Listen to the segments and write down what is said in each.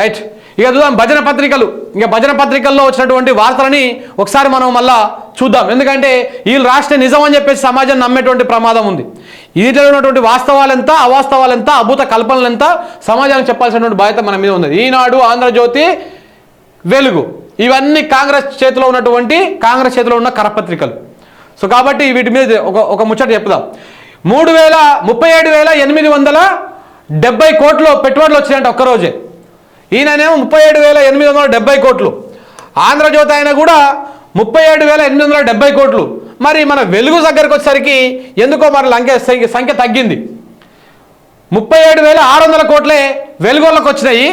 Right ఇక చూద్దాం భజన పత్రికలు. ఇంకా భజన పత్రికల్లో వచ్చినటువంటి వార్తలని ఒకసారి మనం మళ్ళా చూద్దాం. ఎందుకంటే వీళ్ళు రాష్ట్ర నిజం అని చెప్పేసి సమాజం నమ్మేటువంటి ప్రమాదం ఉంది. వీటిలో ఉన్నటువంటి వాస్తవాలెంత అవాస్తవాలెంత అభూత కల్పనలెంత సమాజానికి చెప్పాల్సినటువంటి బాధ్యత మన మీద ఉంది ఈనాడు ఆంధ్రజ్యోతి వెలుగు. ఇవన్నీ కాంగ్రెస్ చేతిలో ఉన్నటువంటి కాంగ్రెస్ చేతిలో ఉన్న కరపత్రికలు. సో కాబట్టి వీటి మీద ఒక ఒక ముచ్చట చెప్పుదాం మూడు వేల ముప్పై ఏడు వేల ఎనిమిది వందల డెబ్బై కోట్లు పెట్టుబడులు వచ్చినాయంట ఒక్కరోజే. ఈయననేమో ముప్పై ఏడు వేల ఎనిమిది వందల డెబ్బై కోట్లు. ఆంధ్రజ్యోతి ఆయన కూడా ముప్పై ఏడు వేల ఎనిమిది వందల డెబ్బై కోట్లు. మరి మన వెలుగు దగ్గరకు వచ్చేసరికి ఎందుకో మరి లంకే సంఖ్య సంఖ్య తగ్గింది. ముప్పై ఏడు వేల ఆరు వందల కోట్లే వెలుగులకు వచ్చినాయి.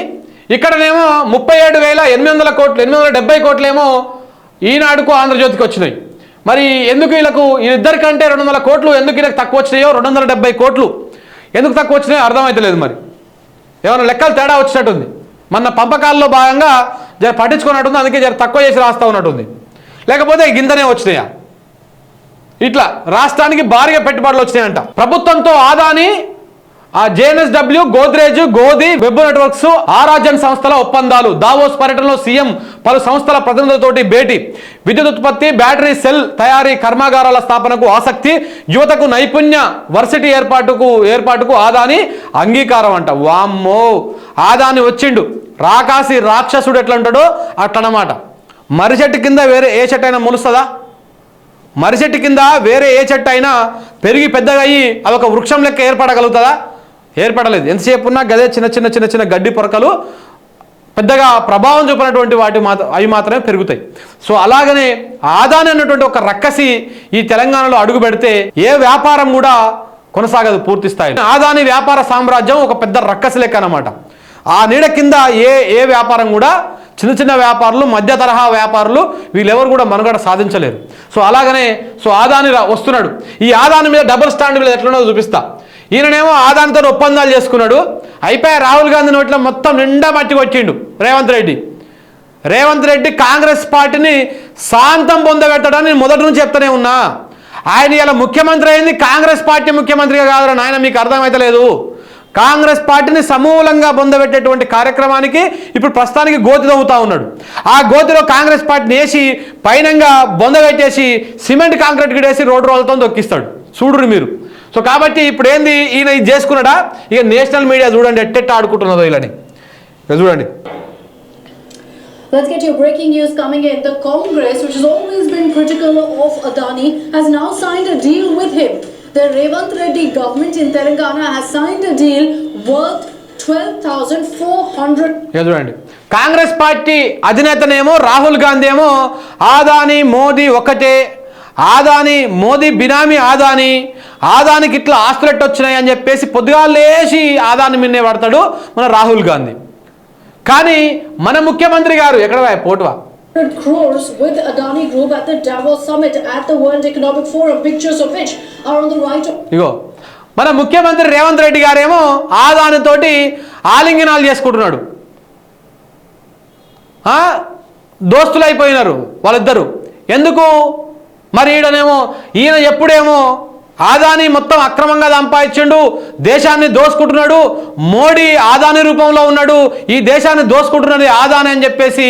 ఇక్కడనేమో ముప్పై ఏడు వేల ఎనిమిది వందల కోట్లు ఎనిమిది వందల డెబ్బై కోట్లేమో ఈనాడుకు ఆంధ్రజ్యోతికి వచ్చినాయి. మరి ఎందుకు వీళ్ళకు ఇద్దరికంటే రెండు వందల కోట్లు ఎందుకు వీళ్ళకి తక్కువ వచ్చినాయో రెండు వందల డెబ్బై కోట్లు. ఎందుకు తక్కువ వచ్చినాయో అర్థమైతలేదు మరి. ఏమైనా లెక్కలు తేడా వచ్చినట్టుంది. మన పంపకాల్లో భాగంగా జర పట్టించుకున్నట్టుంది అందుకే జర తక్కువ చేసి రాస్తూ ఉన్నట్టుంది. లేకపోతే గింతనే వచ్చినాయా? ఇట్లా రాష్ట్రానికి భారీగా పెట్టుబడులు వచ్చినాయంట. ప్రభుత్వంతో ఆదాని ఆ జేఎన్ఎస్డబ్ల్యూ గోద్రేజ్ గోది వెబ్ నెట్వర్క్స్ ఆరాజన్ సంస్థల ఒప్పందాలు దావోస్ పర్యటనలో సీఎం పలు సంస్థల ప్రతినిధులతోటి భేటీ. విద్యుత్ ఉత్పత్తి బ్యాటరీ సెల్ తయారీ కర్మాగారాల స్థాపనకు ఆసక్తి యువతకు నైపుణ్య వర్సిటీ ఏర్పాటుకు ఏర్పాటుకు ఆదాని అంగీకారం అంట వామ్మో! ఆదాని వచ్చిండు. రాకాసి రాక్షసుడు ఎట్లా ఉంటాడో అట్లనమాట మర్రి చెట్టు కింద వేరే ఏ చెట్టు అయినా మొలుస్తుందా? మర్రి చెట్టు కింద వేరే ఏ చెట్టు అయినా పెరిగి పెద్దగా అయ్యి అవి ఒక వృక్షం లెక్క ఏర్పడగలుగుతుందా? ఏర్పడలేదు. ఎంతసేపు ఉన్నా గదే చిన్న చిన్న చిన్న చిన్న గడ్డి పొరకలు పెద్దగా ప్రభావం చూపినటువంటి వాటి మాత్ర అవి మాత్రమే పెరుగుతాయి. సో అలాగనే ఆదాని అన్నటువంటి ఒక రక్కసి ఈ తెలంగాణలో అడుగు పెడితే ఏ వ్యాపారం కూడా కొనసాగదు పూర్తి స్థాయి ఆదాని వ్యాపార సామ్రాజ్యం ఒక పెద్ద రక్కసి లెక్క అనమాట ఆ నీడ కింద ఏ ఏ వ్యాపారం కూడా చిన్న చిన్న వ్యాపారులు మధ్య తరహా వ్యాపారులు వీళ్ళెవరు కూడా మనుగడ సాధించలేరు. సో అలాగనే సో ఆదాని వస్తున్నాడు. ఈ ఆదాని మీద డబుల్ స్టాండ్ మీద ఎట్లున్నదో చూపిస్తా. ఈయననేమో ఆదానితో ఒప్పందాలు చేసుకున్నాడు. అయిపోయి రాహుల్ గాంధీ నోట్లో మొత్తం నిండా మట్టికి వచ్చిండు రేవంత్ రెడ్డి. రేవంత్ రెడ్డి కాంగ్రెస్ పార్టీని శాంతం పొందబెట్టడని నేను మొదటి నుంచి చెప్తూనే ఉన్నా. ఆయన ఇలా ముఖ్యమంత్రి అయింది కాంగ్రెస్ పార్టీ ముఖ్యమంత్రిగా కాదురా నాయన మీకు అర్థమైతలేదు. కాంగ్రెస్ పార్టీని సమూలంగా బొందబెట్టేటువంటి కార్యక్రమానికి ఇప్పుడు ప్రస్తుతానికి గోతి తవ్వుతా ఉన్నాడు. ఆ గోతిలో కాంగ్రెస్ పార్టీని వేసి పైనంగా బొందబెట్టేసి సిమెంట్ కాంక్రీట్ వేసి రోడ్డు రోజులతో దొక్కిస్తాడు చూడురు మీరు. సో కాబట్టి ఇప్పుడు ఏంది ఈయన ఇది చేసుకున్నాడా? ఇక నేషనల్ మీడియా చూడండి ఎట్టెట్ట ఆడుకుంటున్నదో ఇలాని ఇక చూడండి. Let's get your breaking news coming in. The Congress, which has always been critical of Adani, has now signed a deal with him. The Revant Reddy government in Telangana has signed a deal worth చూడండి. Congress party అధినేతనేమో రాహుల్ గాంధీ ఏమో ఆదాని మోదీ ఒకటే ఆదాని మోదీ బినామీ ఆదాని ఆదానికి ఇట్లా ఆస్తులెట్టు వచ్చినాయి అని చెప్పేసి పొద్దుగా లేచి ఆదాని మిన్నే పడతాడు మన రాహుల్ గాంధీ. కానీ మన ముఖ్యమంత్రి గారు ఎక్కడ పోటువా? Crores with Adani Group at the Davos summit at the World Economic Forum, pictures of which are on the right of ఇగో మన ముఖ్యమంత్రి రేవంత్ రెడ్డి గారేమో ఆదానితోటి ఆలింగనాలు చేసుకుంటున్నాడు దోస్తులు అయిపోయినారు వాళ్ళిద్దరు ఎందుకు మరి ఈయననేమో ఈయన ఎప్పుడేమో ఆదాని మొత్తం అక్రమంగా సంపాదించిండు దేశాన్ని దోసుకుంటున్నాడు మోడీ ఆదాని రూపంలో ఉన్నాడు ఈ దేశాన్ని దోసుకుంటున్నది ఆదాని అని చెప్పేసి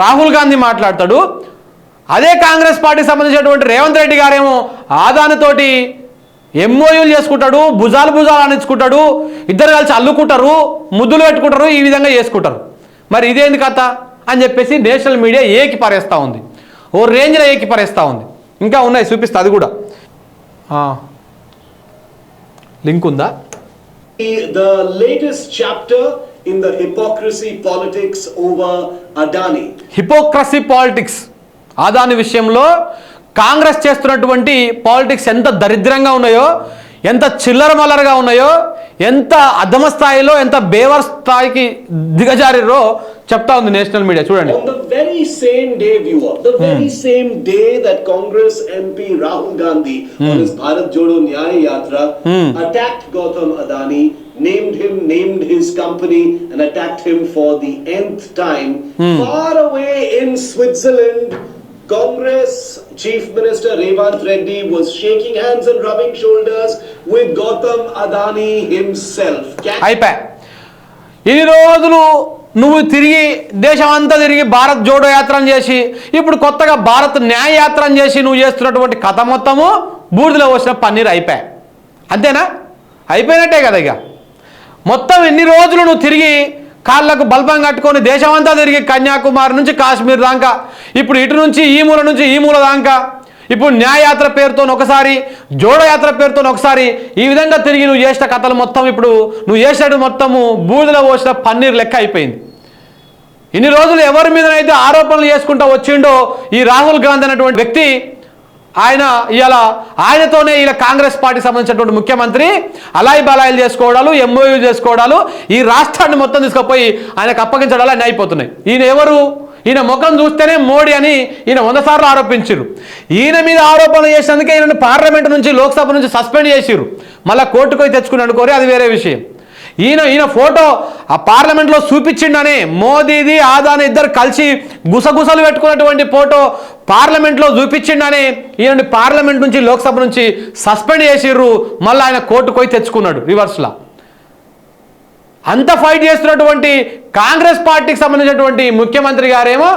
రాహుల్ గాంధీ మాట్లాడతాడు. అదే కాంగ్రెస్ పార్టీకి సంబంధించినటువంటి రేవంత్ రెడ్డి గారేమో ఆదానితోటి ఎంఓయూలు చేసుకుంటాడు భుజాలు భుజాలు అనించుకుంటాడు ఇద్దరు కలిసి అల్లుకుంటారు ముద్దులు పెట్టుకుంటారు ఈ విధంగా చేసుకుంటారు. మరి ఇదేంది కథ అని చెప్పేసి నేషనల్ మీడియా ఏకి పరేస్తూ ఉంది. ఓ రేంజ్లో ఏకి పరేస్తూ ఉంది. ఇంకా ఉన్నాయి చూపిస్తా అది కూడా. లింక్ ఉందా the latest chapter in the hypocrisy politics over Adani. Hypocrisy politics Adani విషయంలో కాంగ్రెస్ చేస్తున్నటువంటి పాలిటిక్స్ ఎంత దరిద్రంగా ఉన్నాయో ఎంత చిల్లర మల్లరగా ఉన్నాయో ఎంత అధమ స్థాయిలో ఎంత బేవర్ స్థాయికి దిగజారిరో చెప్తా ఉంది నేషనల్ మీడియా చూడండి On the very same day, viewer, the very same day that Congress MP Rahul Gandhi on his Bharat Jodo Nyaya Yatra attacked Gautam Adani, named him, named his company, and attacked him for the nth time, far away in Switzerland. Congress Chief Minister Revant Reddy was shaking hands and rubbing shoulders with Gautam Adani himself. Catch అయిపోయా రోజులు నువ్వు తిరిగి దేశం అంతా తిరిగి భారత్ జోడో యాత్రను చేసి ఇప్పుడు కొత్తగా భారత్ న్యాయ యాత్రను చేసి నువ్వు చేస్తున్నటువంటి కథ మొత్తము బూడిదలో వచ్చిన పన్నీర్ అయిపోయా అంతేనా? అయిపోయినట్టే కదా ఇక. మొత్తం ఎన్ని రోజులు నువ్వు తిరిగి కాళ్ళకు బల్బం కట్టుకొని దేశమంతా తిరిగి కన్యాకుమారి నుంచి కాశ్మీర్ దాకా ఇప్పుడు ఇటు నుంచి ఈ మూల నుంచి ఈ మూల దాకా ఇప్పుడు న్యాయయాత్ర పేరుతో ఒకసారి జోడయాత్ర పేరుతో ఒకసారి ఈ విధంగా తిరిగి నువ్వు చేసిన కథలు మొత్తం ఇప్పుడు నువ్వు చేసినట్టు మొత్తము బూడిదలో పోసిన పన్నీర్ లెక్క అయిపోయింది. ఇన్ని రోజులు ఎవరి మీదనైతే ఆరోపణలు చేసుకుంటూ వచ్చిండో ఈ రాహుల్ గాంధీ అనేటువంటి వ్యక్తి ఆయన ఇలా ఆయనతోనే ఇలా కాంగ్రెస్ పార్టీకి సంబంధించినటువంటి ముఖ్యమంత్రి అలాయి బలాయిలు చేసుకోవడాలు ఎంఓయూ చేసుకోవడాలు ఈ రాష్ట్రాన్ని మొత్తం తీసుకుపోయి ఆయనకు అప్పగించడాలు అన్నీ అయిపోతున్నాయి. ఈయన ఎవరు? ఈయన ముఖం చూస్తేనే మోడీ అని ఈయన వంద సార్లు ఆరోపించారు ఈయన మీద ఆరోపణలు చేసినందుకే ఈయన పార్లమెంట్ నుంచి లోక్సభ నుంచి సస్పెండ్ చేసిరు మళ్ళీ కోర్టుకు పోయి తెచ్చుకుని కోరి అది వేరే విషయం. ఈయన ఈయన ఫోటో ఆ పార్లమెంట్లో చూపించిండనే మోదీది ఆదాని ఇద్దరు కలిసి గుసగుసలు పెట్టుకున్నటువంటి ఫోటో పార్లమెంట్లో చూపించిండనే ఈయన పార్లమెంట్ నుంచి లోక్సభ నుంచి సస్పెండ్ చేసిర్రు. మళ్ళీ ఆయన కోర్టుకు పోయి తెచ్చుకున్నాడు రివర్స్లో. అంత ఫైట్ చేస్తున్నటువంటి కాంగ్రెస్ పార్టీకి సంబంధించినటువంటి ముఖ్యమంత్రి గారేమో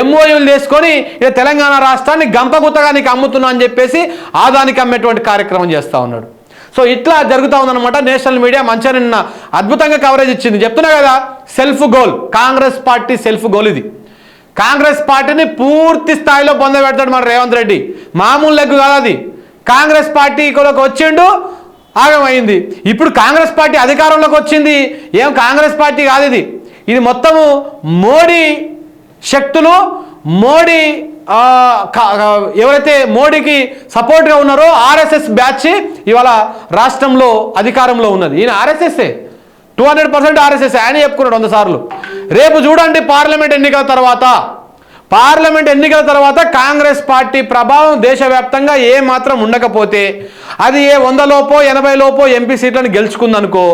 ఎంఓయూలు తీసుకొని ఇక తెలంగాణ రాష్ట్రాన్ని గంపగుత్తగా నీకు అమ్ముతున్నా అని చెప్పేసి ఆదానికి అమ్మేటువంటి కార్యక్రమం చేస్తూ ఉన్నాడు. సో ఇట్లా జరుగుతూ ఉందన్నమాట. నేషనల్ మీడియా మంచిగా నిన్న అద్భుతంగా కవరేజ్ ఇచ్చింది. చెప్తున్నా కదా self goal Congress party self goal ఇది. కాంగ్రెస్ పార్టీని పూర్తి స్థాయిలో పొందబెడతాడు మన రేవంత్ రెడ్డి. మామూలు లెగ్గు కాదు అది. కాంగ్రెస్ పార్టీ ఇక్కడికి వచ్చిండు ఆగమైంది. ఇప్పుడు కాంగ్రెస్ పార్టీ అధికారంలోకి వచ్చింది. ఏం కాంగ్రెస్ పార్టీ కాదు ఇది. ఇది మొత్తము మోడీ శక్తులు మోడీ ఎవరైతే మోడీకి సపోర్ట్గా ఉన్నారో ఆర్ఎస్ఎస్ బ్యాచ్ ఇవాళ రాష్ట్రంలో అధికారంలో ఉన్నది. ఈయన ఆర్ఎస్ఎస్ఏ. టూ హండ్రెడ్ పర్సెంట్ ఆర్ఎస్ఎస్ ఆయన చెప్పుకున్నాడు వంద సార్లు. రేపు చూడండి పార్లమెంట్ ఎన్నికల తర్వాత. పార్లమెంట్ ఎన్నికల తర్వాత కాంగ్రెస్ పార్టీ ప్రభావం దేశవ్యాప్తంగా ఏ మాత్రం ఉండకపోతే అది ఏ వంద లోపో ఎనభై లోపో ఎంపీ సీట్లను గెలుచుకుందనుకో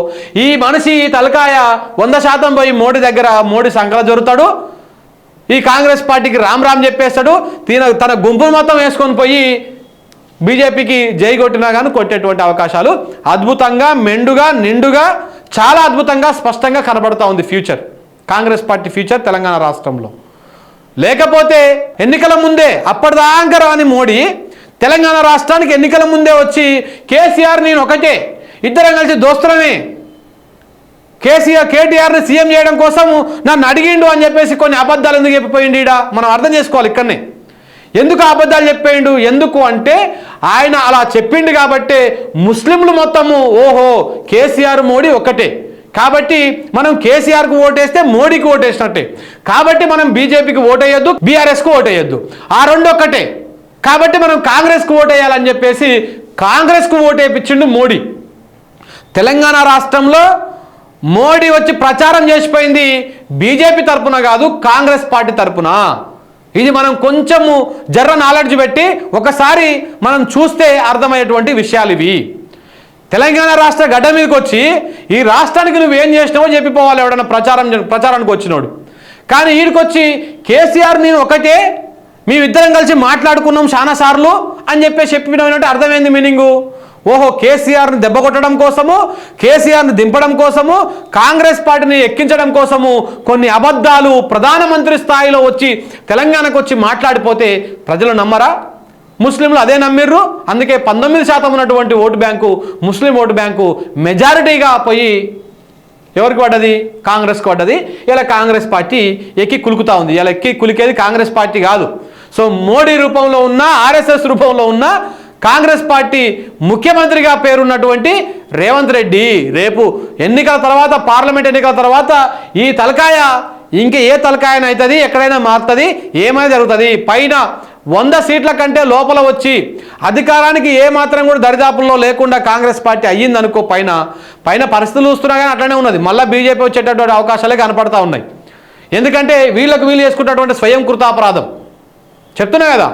ఈ మనిషి ఈ తలకాయ వంద శాతం పోయి మోడీ దగ్గర మోడీ సంకల జరుగుతాడు ఈ కాంగ్రెస్ పార్టీకి రామ్ రామ్ చెప్పేస్తాడు తన తన గుంపును మొత్తం వేసుకొని పోయి బీజేపీకి జై కొట్టినా కానీ కొట్టేటువంటి అవకాశాలు అద్భుతంగా మెండుగా నిండుగా చాలా అద్భుతంగా స్పష్టంగా కనబడుతూ ఉంది future. Congress party future Telangana రాష్ట్రంలో. లేకపోతే ఎన్నికల ముందే అప్పటిదాకా రాని మోడీ తెలంగాణ రాష్ట్రానికి ఎన్నికల ముందే వచ్చి కేసీఆర్ నేను ఒకటే ఇద్దరం కలిసి దోస్తులమే. కేసీఆర్ కేటీఆర్ని సీఎం చేయడం కోసం నన్ను అడిగిండు అని చెప్పేసి కొన్ని అబద్ధాలు ఎందుకు చెప్పిపోయిండు ఈడ? మనం అర్థం చేసుకోవాలి ఇక్కడనే. ఎందుకు అబద్ధాలు చెప్పేయండు? ఎందుకు అంటే ఆయన అలా చెప్పిండు కాబట్టే ముస్లింలు మొత్తము ఓహో కేసీఆర్ మోడీ ఒక్కటే. కాబట్టి మనం కేసీఆర్కు ఓటేస్తే మోడీకి ఓటేసినట్టే. కాబట్టి మనం బీజేపీకి ఓటేయొద్దు బీఆర్ఎస్కు ఓటేయొద్దు. ఆ రెండు ఒక్కటే. కాబట్టి మనం కాంగ్రెస్కు ఓటేయాలని చెప్పేసి కాంగ్రెస్కు ఓటేపించిండు మోడీ. తెలంగాణ రాష్ట్రంలో మోడీ వచ్చి ప్రచారం చేసిపోయింది బీజేపీ తరపున కాదు కాంగ్రెస్ పార్టీ తరపున. ఇది మనం కొంచెము జర్ర నాలెడ్జ్ పెట్టి ఒకసారి మనం చూస్తే అర్థమయ్యేటువంటి విషయాలు ఇవి. తెలంగాణ రాష్ట్ర గడ్డ మీదకి వచ్చి ఈ రాష్ట్రానికి నువ్వు ఏం చేసినావో చెప్పిపోవాలి ఎవడన్నా ప్రచారం ప్రచారానికి వచ్చినోడు. కానీ వీడికొచ్చి కేసీఆర్ నేను ఒకటే మేమిద్దరం కలిసి మాట్లాడుకున్నాం చాలాసార్లు అని చెప్పేసి చెప్పినట్టు అర్థమైంది మీనింగు? ఓహో కేసీఆర్ని దెబ్బ కొట్టడం కోసము కేసీఆర్ని దింపడం కోసము కాంగ్రెస్ పార్టీని ఎక్కించడం కోసము కొన్ని అబద్ధాలు ప్రధానమంత్రి స్థాయిలో వచ్చి తెలంగాణకు వచ్చి మాట్లాడిపోతే ప్రజలు నమ్మరా? ముస్లింలు అదే నమ్మిర్రు? అందుకే పంతొమ్మిది శాతం ఉన్నటువంటి vote bank Muslim vote bank మెజారిటీగా పోయి ఎవరికి పడ్డది? కాంగ్రెస్కి పడ్డది. ఇలా కాంగ్రెస్ పార్టీ ఎక్కి కులుకుతా ఉంది. ఇలా ఎక్కి కులికేది కాంగ్రెస్ పార్టీ కాదు. సో మోడీ రూపంలో ఉన్న ఆర్ఎస్ఎస్ రూపంలో ఉన్న కాంగ్రెస్ పార్టీ ముఖ్యమంత్రిగా పేరున్నటువంటి రేవంత్ రెడ్డి రేపు ఎన్నికల తర్వాత పార్లమెంట్ ఎన్నికల తర్వాత ఈ తలకాయ ఇంక ఏ తలకాయన అవుతుంది ఎక్కడైనా మారుతుంది ఏమైనా జరుగుతుంది? పైన వంద సీట్ల కంటే లోపల వచ్చి అధికారానికి ఏ మాత్రం కూడా దరిదాపుల్లో లేకుండా కాంగ్రెస్ పార్టీ అయ్యిందనుకో పైన పైన పరిస్థితులు చూస్తున్నా కానీ అట్లనే ఉన్నది. మళ్ళీ బీజేపీ వచ్చేటటువంటి అవకాశాలే కనపడతా ఉన్నాయి. ఎందుకంటే వీళ్ళకు వీళ్ళు చేసుకున్నటువంటి స్వయం కృతాపరాధం. చెప్తున్నా కదా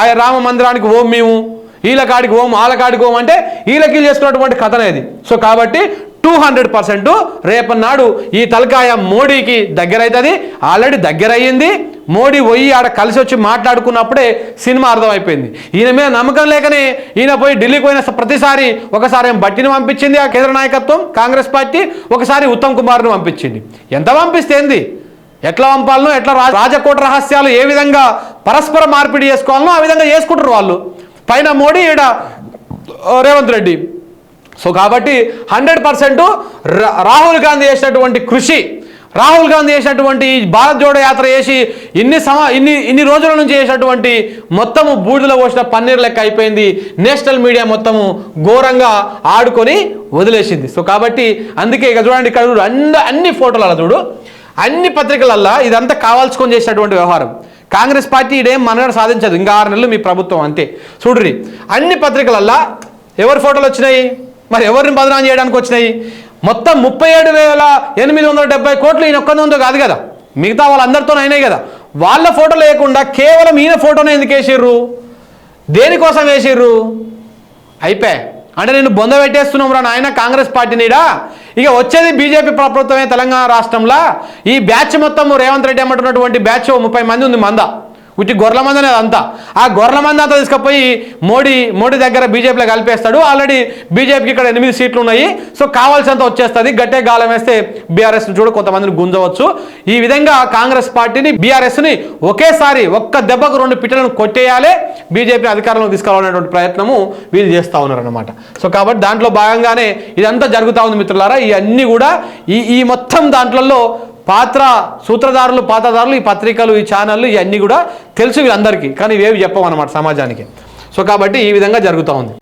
ఆ రామ మందిరానికి ఓం మేము వీళ్ళ కాడికి ఓం వాళ్ళ కాడికి ఓం అంటే వీళ్ళకి చేసుకున్నటువంటి కథనేది సో కాబట్టి టూ హండ్రెడ్ పర్సెంట్ రేపన్నాడు ఈ తలకాయ మోడీకి దగ్గర అవుతుంది ఆల్రెడీ దగ్గర అయ్యింది మోడీ పోయి ఆడ కలిసి వచ్చి మాట్లాడుకున్నప్పుడే సినిమా అర్థమైపోయింది. ఈయన మీద నమ్మకం లేకనే ఈయన పోయి ఢిల్లీకి పోయిన ప్రతిసారి ఒకసారి ఏం బట్టిని పంపించింది ఆ కేంద్ర నాయకత్వం కాంగ్రెస్ పార్టీ ఒకసారి ఉత్తమ్ కుమార్ని పంపించింది. ఎంత పంపిస్తే ఏంది? ఎట్లా పంపాలనో ఎట్లా రాజకోట రహస్యాలు ఏ విధంగా పరస్పర మార్పిడి చేసుకోవాలనో ఆ విధంగా చేసుకుంటారు వాళ్ళు. పైన మోడీ ఈడ రేవంత్ రెడ్డి. సో కాబట్టి హండ్రెడ్ పర్సెంట్ రాహుల్ గాంధీ చేసినటువంటి కృషి రాహుల్ గాంధీ చేసినటువంటి భారత్ జోడో యాత్ర చేసి ఇన్ని సమా ఇన్ని ఇన్ని రోజుల నుంచి చేసినటువంటి మొత్తము బూడిదలో పోసిన పన్నీర్ లెక్క అయిపోయింది. నేషనల్ మీడియా మొత్తము ఘోరంగా ఆడుకొని వదిలేసింది. సో కాబట్టి అందుకే ఇక చూడండి ఇక్కడ చూడు అన్ని అన్ని చూడు అన్ని పత్రికలల్లా ఇదంతా కావాల్సుకొని చేసినటువంటి వ్యవహారం. కాంగ్రెస్ పార్టీ ఇదేం మనగడ సాధించదు. ఇంకా ఆరు నెలలు మీ ప్రభుత్వం అంతే. చూడురి అన్ని పత్రికలల్లా ఎవరి ఫోటోలు వచ్చినాయి? మరి ఎవరిని బదనాం చేయడానికి వచ్చినాయి? మొత్తం ముప్పై ఏడు వేల ఎనిమిది వందల డెబ్బై కోట్లు ఈయన ఒక్కది ఉందో కాదు కదా? మిగతా వాళ్ళందరితో అయినాయి కదా? వాళ్ళ ఫోటో లేకుండా కేవలం ఈయన ఫోటోనే ఎందుకు వేసిర్రు? దేనికోసం వేసిర్రు? అయిపోయా. అంటే నేను బొంద పెట్టేస్తున్నాం రా నాయన కాంగ్రెస్ పార్టీనిడా ఇక వచ్చేది బీజేపీ ప్రభుత్వమే తెలంగాణ రాష్ట్రంలో. ఈ బ్యాచ్ మొత్తం రేవంత్ రెడ్డి అమ్మటున్నటువంటి బ్యాచ్ ముప్పై మంది ఉంది మంద. ఉట్టి గొర్రెల మంది అనేది అంతా. ఆ గొర్రెల మంది అంతా తీసుకుపోయి మోడీ మోడీ దగ్గర బీజేపీలో కలిపేస్తాడు. ఆల్రెడీ బీజేపీకి ఇక్కడ ఎనిమిది సీట్లు ఉన్నాయి. సో కావాల్సినంత వచ్చేస్తుంది. గట్టే గాలం వేస్తే బీఆర్ఎస్ చూడ కొంతమందిని గుంజవచ్చు. ఈ విధంగా కాంగ్రెస్ పార్టీని బీఆర్ఎస్ని ఒకేసారి ఒక్క దెబ్బకు రెండు పిట్టలను కొట్టేయాలి బీజేపీ అధికారంలో తీసుకురావాలనేటువంటి ప్రయత్నము వీళ్ళు చేస్తూ ఉన్నారన్నమాట. సో కాబట్టి దాంట్లో భాగంగానే ఇదంతా జరుగుతూ ఉంది మిత్రులారా. ఇవన్నీ కూడా ఈ ఈ మొత్తం దాంట్లలో పాత్ర సూత్రధారులు పాత్రధారులు ఈ పత్రికలు ఈ ఛానళ్ళు ఇవన్నీ కూడా తెలుసు వీళ్ళందరికీ. కానీ ఇవేవి చెప్పమన్నమాట సమాజానికి. సో కాబట్టి ఈ విధంగా జరుగుతూ ఉంది.